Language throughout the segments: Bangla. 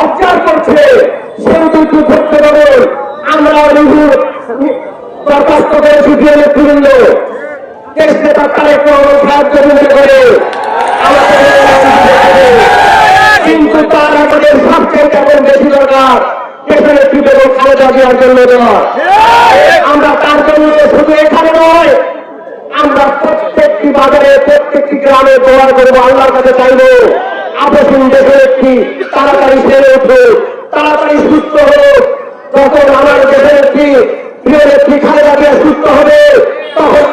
অবজার্ভ করছে। একটু ধরতে পারবেন আমরা আমাদের কেমন বেশি জন্য আমরা তার জন্য শুধু এখানে নয়, আমরা প্রত্যেকটি বাজারে, প্রত্যেকটি গ্রামে দোয়া করব, আল্লাহর কাছে চাইব। আপসীন দেশের একটি তাড়াতাড়ি সেরে উঠবে তাড়াতাড়ি সুস্থ হলো যখন আমার দেশের একটি প্রিয় সুস্থ হবে, তখন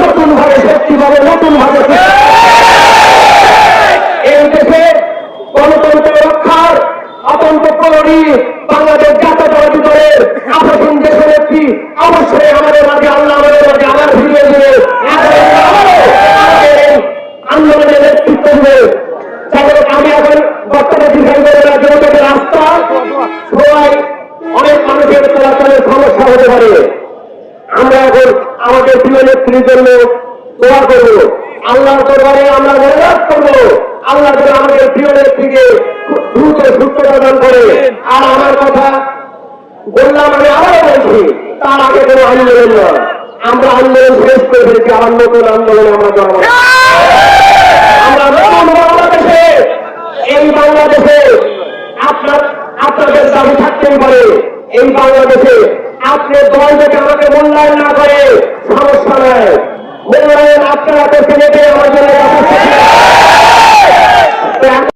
নতুন ভাবে শক্তি পাবো, নতুন ভাবে এই দেশে গণতন্ত্র রক্ষার অতন্ত প্রহরী বাংলাদেশ জাতীয়তাবাদী দলের আপসীন দেশের একটি অবশ্যই আমাদের মাঝে হতে পারে। আমরা এখন আমাদের প্রিয় নেত্রীর জন্য দোয়া করব। আল্লাহর দরবারে আমরা মনোনাথ করব। আল্লাহ যেন আমাদের প্রিয় নেত্রীকে দ্রুত সুস্থ প্রদান করে। আর আমার কথা বললাম আমি আবারও বলছি, তার আগে কোনো আন্দোলন নয়। আমরা আন্দোলন শেষ করে ফেলেছি, আবার নতুন আন্দোলনে আমরা জন্ম আমরা নতুন বাংলাদেশে, এই বাংলাদেশে আপনার, আপনাদের দাবি থাকতেই পারে। এই বাংলাদেশে আপনি দল থেকে আমাকে মূল্যায়ন না করে সমস্যা নয় মূল্যায়ন আপনারা করতে